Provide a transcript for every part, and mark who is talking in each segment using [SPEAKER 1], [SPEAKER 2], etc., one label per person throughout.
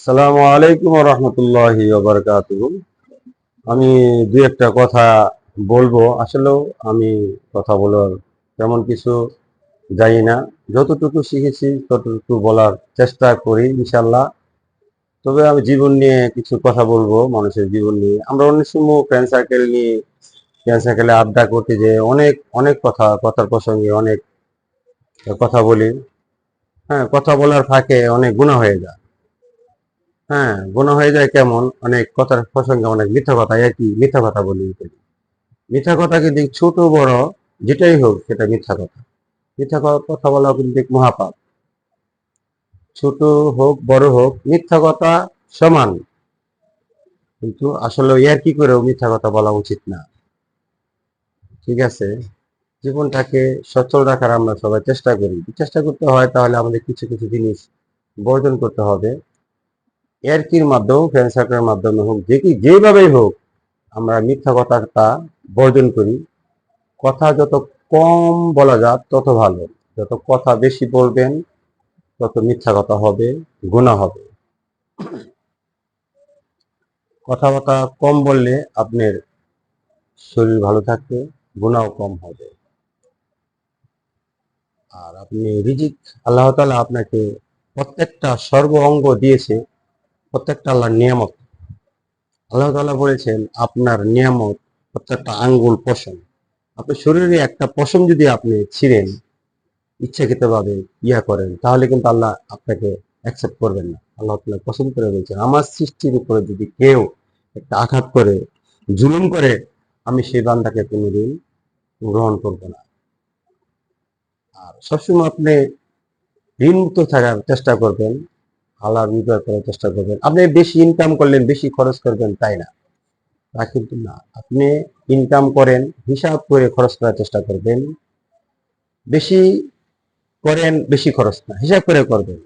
[SPEAKER 1] আসসালামু আলাইকুম রহমতুল্লাহি আমি দু একটা কথা বলব। আসলেও আমি কথা বলার তেমন কিছু জানি না। যতটুকু শিখেছি, ততটুকু বলার চেষ্টা করি ইনশাল্লাহ তবে আমি জীবন নিয়ে কিছু কথা বলব, মানুষের জীবন নিয়ে। আমরা অনেক সময় ফ্রেন্ড সার্কেল নিয়ে ফ্রেন্ড সার্কেলে আড্ডা করতে যে অনেক অনেক কথা, কথার প্রসঙ্গে অনেক কথা বলি। হ্যাঁ কথা বলার ফাঁকে অনেক গুণা হয়ে যায়। হ্যাঁ গুণা হয়ে যায় কেমন? অনেক কথার প্রসঙ্গে অনেক মিথ্যা কথা একই মিথ্যা কথা বলি মিথ্যা কথা কিন্তু ছোট বড় যেটাই হোক সেটা মিথ্যা কথা। মিথ্যা কথা বলা কিন্তু মহাপাপ। ছোট হোক, বড় হোক, মিথ্যা কথা সমান। কিন্তু আসলে ইয়ার কি করেও মিথ্যা কথা বলা উচিত না। ঠিক আছে? জীবনটাকে সচল রাখার আমরা সবাই চেষ্টা করি। চেষ্টা করতে হয় তাহলে আমাদের কিছু কিছু জিনিস বর্জন করতে হবে। এরকির মাধ্যমে ফ্রেন্ড সার্কেলের মাধ্যমে হোক, যে কি যেভাবেই হোক, আমরা মিথ্যা কথাটা বর্জন করি। কথা যত কম বলা যাক, তত ভালো। যত কথা বেশি বলবেন, তত মিথ্যা কথা হবে গুণা হবে। কথাবার্তা কম বললে আপনার শরীর ভালো থাকবে গুণাও কম হবে। আর আপনি রিজিক, আল্লাহ তাআলা আপনাকে প্রত্যেকটা সর্ব অঙ্গ দিয়েছে। প্রত্যেকটা আল্লাহর নিয়ামত। আল্লাহ তাআলা বলেছেন, আপনার নিয়ামত প্রত্যেকটা আঙ্গুল পশম। আপনার শরীরে একটা পশম যদি আপনি ছিঁড়েন, ইচ্ছাকৃতভাবে ইয়া করেন, তাহলে কিন্তু আল্লাহ আপনাকে অ্যাকসেপ্ট করবেন না। আল্লাহ তাআলা পছন্দ করে বলছেন, আমার সৃষ্টির উপরে যদি কেউ একটা আঘাত করে, জুলুম করে, আমি সেই বান্দাকে কোনোদিন গ্রহণ করব না। আর সবসময় আপনি ঋণমুক্ত থাকার চেষ্টা করবেন হালাল রোজগার করার চেষ্টা করবেন। আপনি বেশি ইনকাম করলেন, বেশি খরচ করবেন, তাই না? তা কিন্তু না। আপনি ইনকাম করেন, হিসাব করে খরচ করার চেষ্টা করবেন। বেশি করেন, বেশি খরচ না, হিসাব করে করবেন।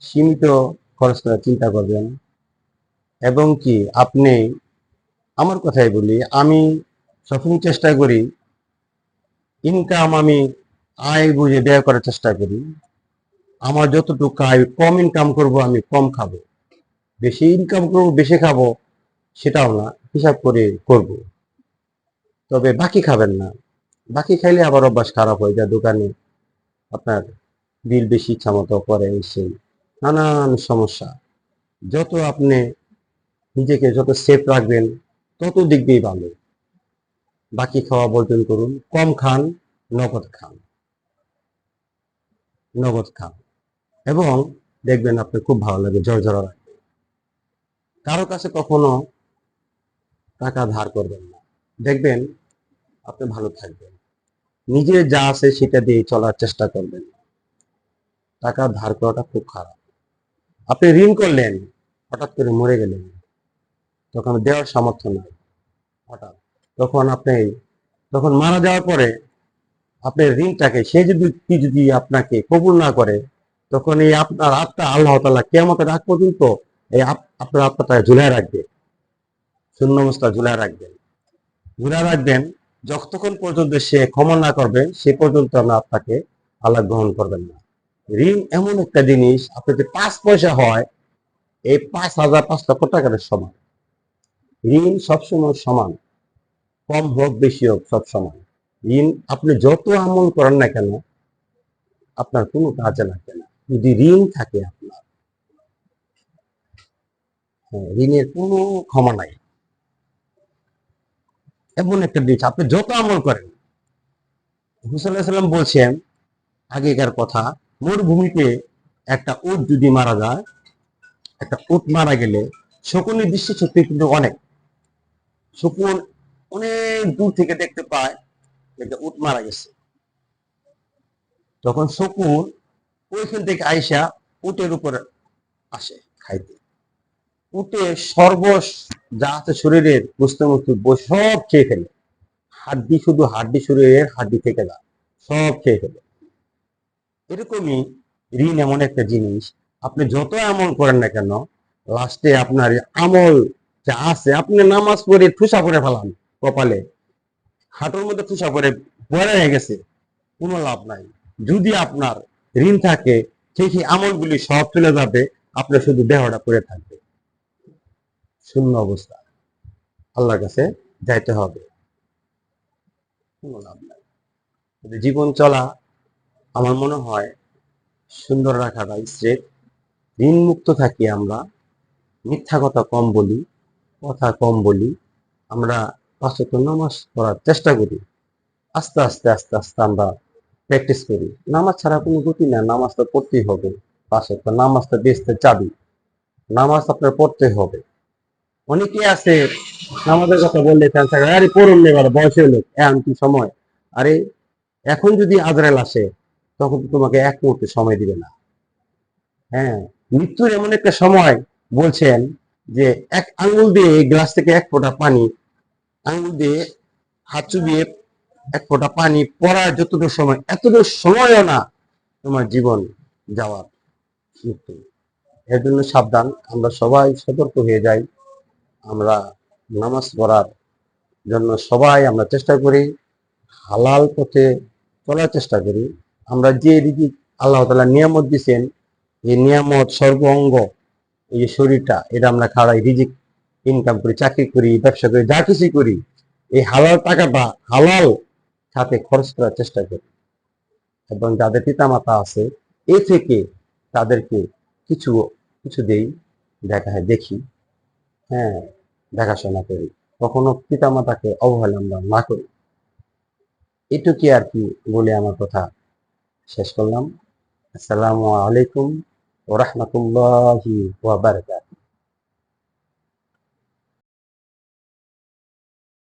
[SPEAKER 1] সীমিত খরচ করার চিন্তা করবেন। এবং কি, আপনি, আমার কথাই বলি, আমি সবসময় চেষ্টা করি ইনকাম আমি আয় বুঝে ব্যয় করার চেষ্টা করি। আমার যতটুকু আয় কম ইনকাম করব, আমি কম খাব। বেশি ইনকাম করব, বেশি খাব, সেটাও না, হিসাব করে করব। তবে বাকি খাবেন না। বাকি খাইলে আবার অভ্যাস খারাপ হয়ে যায় দোকানে। আপনার বিল বেশি ইচ্ছা মতো করে সেই নানান সমস্যা। যত আপনি নিজেকে যত সেফ রাখবেন, তত দিক দিয়েই ভালো। বাকি খাওয়া বর্জন করুন, কম খান, নগদ খান। নগদ খান। এবং দেখবেন আপনি খুব ভালো লাগে ঝরঝরা লাগবে। কারও কাছে কখনো টাকা ধার করবেন না। দেখবেন আপনি ভালো থাকবেন। নিজে যা আছে সেটা দিয়ে চলার চেষ্টা করবেন। টাকা ধার করাটা খুব খারাপ। আপনি ঋণ করলেন, হঠাৎ করে মরে গেলেন। তখন দেওয়ার সামর্থ্য নাই। হঠাৎ। তখন আপনি, তখন মারা যাওয়ার পরে আপনার ঋণটাকে, সে যদি যদি আপনাকে কবুল না করে তখন এই আপনার আত্মা আল্লাহ তালা কেমতের আগ পর্যন্ত এই আপ- আপনার আত্মাটা ঝুলাই রাখবে। শূন্য অবস্থা ঝুলাই রাখবেন। ঝুলাই রাখবেন, যতক্ষণ পর্যন্ত সে ক্ষমা না করবে, সে পর্যন্ত আমরা আপনাকে আল্লাহ গ্রহণ করবেন না। ঋণ এমন একটা জিনিস আপনি যে পাঁচ পয়সা হয়, এই পাঁচ হাজার পাঁচ লক্ষ টাকার সমান। ঋণ সবসময় সমান, কম হোক, বেশি হোক সব সমান ঋণ আপনি যত আমল করেন না কেন, আপনার কোনো কাজে লাগবে না। যদি ঋণ থাকে আপনার হ্যাঁ, ঋণের কোনো ক্ষমা নাই। এমন একটা জিনিস আপনি যত আমল করেন হুসাল্লাম বলছেন আগেকার কথা মরুভূমিতে একটা উট যদি মারা যায় একটা উট মারা গেলে শকুনের দৃষ্টি শক্তি কিন্তু অনেক। শকুন অনেক দূর থেকে দেখতে পায় একটা উট মারা গেছে। তখন শকুন ওইখান থেকে আইসা উটের উপরে আসে খাইতে। উটে সর্ব যা আছে শরীরের মস্তু সব খেয়ে ফেলে। হাড্ডি শুধু হাড্ডি শরীরের হাড্ডি থেকে যায় সব খেয়ে ফেলে। এরকমই ঋণ এমন একটা জিনিস, আপনি যত আমল করেন না কেন, লাস্টে আপনার আমল যা আছে, আপনি নামাজ পড়ে ঠুসা করে ফেলান কপালে। হাঁটুর মধ্যে ঠুসা করে বড় হয়ে গেছে, কোনো লাভ নাই। যদি আপনার ঋণ থাকে, সেই সেই আমলগুলি সব চলে যাবে, আপনার শুধু দেহটা পড়ে থাকবে। শূন্য অবস্থা। আল্লাহর কাছে যাইতে হবে। জীবন চলা, আমার মনে হয় সুন্দর রাখাটা স্ট্রেট ঋণ মুক্ত থাকি আমরা, মিথ্যা কথা কম বলি, কথা কম বলি, আমরা পাঁচত নামাজ পড়ার চেষ্টা করি, আস্তে আস্তে আস্তে আস্তে আমরা প্র্যাকটিস করি। নামাজ ছাড়া কোনো গতি না নামাজ তো পড়তেই হবে। নামাজ তো বেসতে চাবি। নামাজ আপনার পড়তে হবে। অনেকে আছে, নামাজের কথা বললে আরে পড়ুন এবার, বয়সে লোক এমন কি সময়? আরে, এখন যদি আজরাইল আসে, তখন তোমাকে এক মুহূর্তে সময় দিবে না। হ্যাঁ মৃত্যুর এমন একটা সময় বলছেন যে এক আঙ্গুল দিয়ে গ্লাস থেকে এক ফোঁটা পানি আঙ্গুল দিয়ে হাত চুবিয়ে এক ফোঁটা পানি পড়ার যতটুকু সময়, এতটুকু সময়ও না তোমার জীবন যাওয়ার মৃত্যু এর জন্য সাবধান, আমরা সবাই সতর্ক হয়ে যাই। আমরা নামাজ পড়ার জন্য সবাই আমরা চেষ্টা করি, হালাল পথে চলার চেষ্টা করি। আমরা যে রিজিক আল্লাহ তালা নিয়ামত দিছেন এই নিয়ামত সর্ব অঙ্গ, এই যে শরীরটা, এটা আমরা খাড়াই, রিজিক ইনকাম করি, চাকরি করি, ব্যবসা করি, যা কিছুই করি, এই হালাল টাকাটা হালাল খাতে খরচ করার চেষ্টা করি। এবং যাদের পিতামাতা আছে, এ থেকে তাদেরকে কিছু কিছু দেই, দেখা হয়, দেখি। হ্যাঁ দেখাশোনা করি। কখনো পিতামাতাকে অবহেলা আমরা না করি। এটুকুই আর কি বলে আমার কথা শেষ করলাম। আসসালামু আলাইকুম ও রহমতুল্লাহি ওয়া বারাকাতুহু।